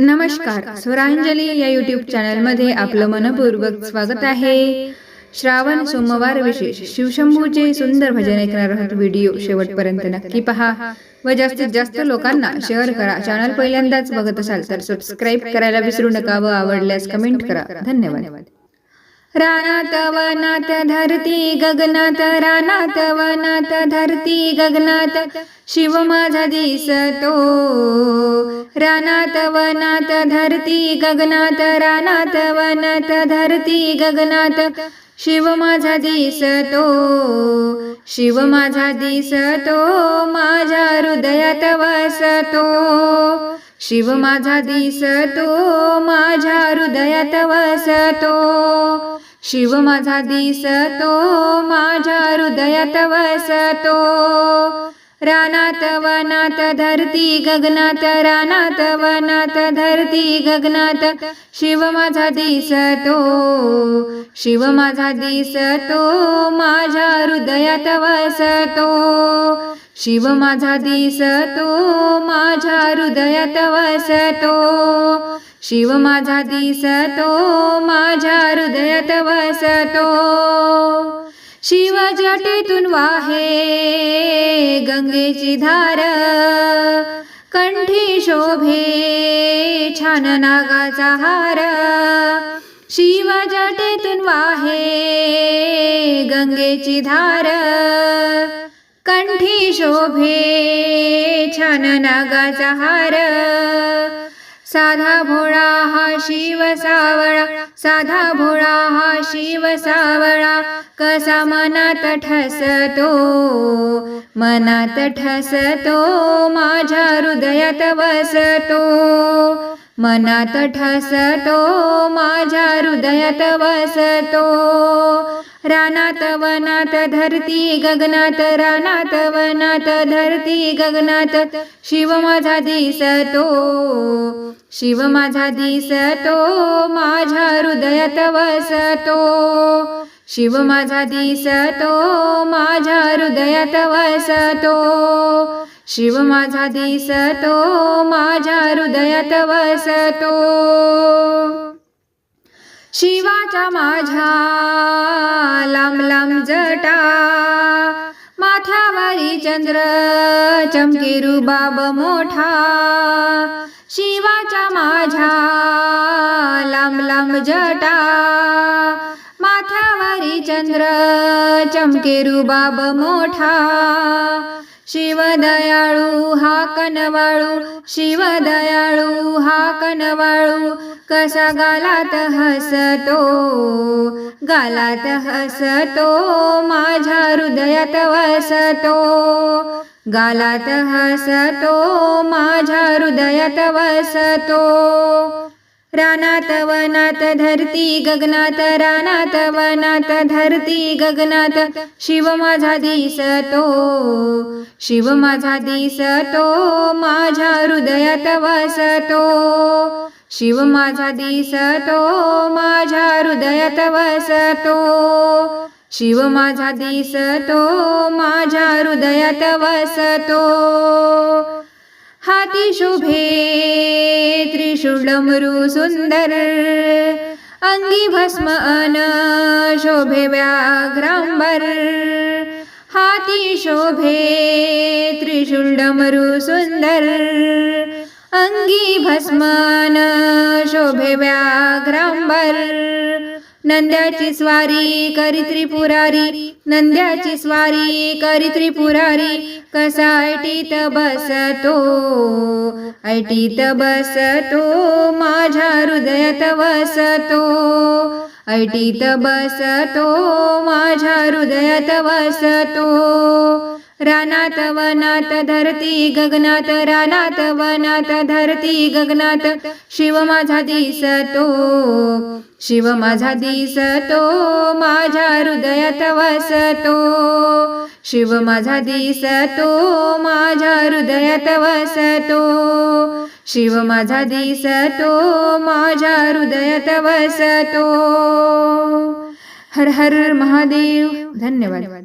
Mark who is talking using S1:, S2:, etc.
S1: नमस्कार. स्वरांजली या युट्यूब चॅनलमध्ये आपलं मनपूर्वक स्वागत आहे. श्रावण सोमवार विशेष शिवशंभूचे सुंदर भजन ऐकणार आहोत व्हिडिओ शेवटपर्यंत नक्की पहा. व जास्तीत जास्त लोकांना शेअर करा. चॅनल पहिल्यांदाच बघत असाल तर सबस्क्राईब करायला विसरू नका व आवडल्यास कमेंट करा. धन्यवाद. रानात वनात धरती गगनात रानात वनात धरती गगनात शिव माझा दिसतो. रानात वनात धरती गगनात रानात वनात धरती गगनात शिव माझा दिसतो. शिव माझा दिसतो माझ्या हृदयात वसतो. शिव माझा दिसतो माझ्या हृदयात वसतो. शिव माझा दिसतो माझ्या हृदयात वसतो. रानात वनात धरती गगनात रानात वनात धरती गगनात शिव माझा दिसतो. शिव माझा दिसतो माझ्या हृदयात वसतो. शिव माझा दिसतो माझ्या हृदयात वसतो. शिव माझा दिसतो माझ्या हृदयात वसतो. शिव जटेतून वाहे गंगेची धार. कंठी शोभे छान नागाचा हार. शिव जटेतून वाहे गंगेची धार. कंठी शोभे छान नागाचा हार साधा भोळा हा शिव सावळा साधा भोळा हा शिव सावळा. कसा मनात ठसतो मनात ठसतो माझ्या हृदयात बसतो. मनात ठसतो माझ्या हृदयात बसतो. रानात वनात धरती गगनात रानात वनात धरती गगनात. शिव माझा दिसतो शिव माझा दिसतो माझ्या हृदयात वसतो. शिव माझा दिसतो माझ्या हृदयात वसतो. शिव माझा दिसतो माझ्या हृदयात वसतो. शिवाच्या माझ्या जटा माथ्यावरी चंद्र चमकेरू रुबाब मोठा। शिवाच्या माझ्या लांब लांब जटा। माथ्यावरी चंद्र चमकेरू रुबाब मोठा। शिवदयाळू हा कनवाळू शिवदयाळू हा कनवाळू कसा गालात हसतो गालात हसतो माझ्या हृदयात वसतो गालात हसतो माझ्या हृदयात वसतो रानात वनात धरती गगनात रानात वनात धरती गगनात. शिव माझा दिसतो शिव माझा दिसतो माझ्या हृदयात वसतो. शिव माझा दिसतो माझ्या हृदयात वसतो. शिव माझा दिसतो माझ्या हृदयात वसतो. हाती शुभे त्रिशूळ डमरू सुंदर अंगी भस्म अन शोभे व्याघ्रांबर। हाती शोभे त्रिशूळ डमरू सुंदर अंगी भस्मान शोभे व्याघ्रांबर। नंद्याची स्वारी करी त्रिपुरारी नंद्याची स्वारी करी त्रिपुरारी कसा ऐटीत बसतो ऐटीत बसतो माझ्या हृदयात बसतो. ऐटीत बसतो माझ्या हृदयात वसतो. रानात वनात धरती गगनात रानात वनात धरती गगनात शिव माझा दिसतो. शिव माझा दिसतो माझ्या हृदयात वसतो. शिव माझा दिसतो माझ्या हृदयात वसतो. शिव माझा दिसतो माझ्या हृदयात वसतो. हर हर महादेव धन्यवाद.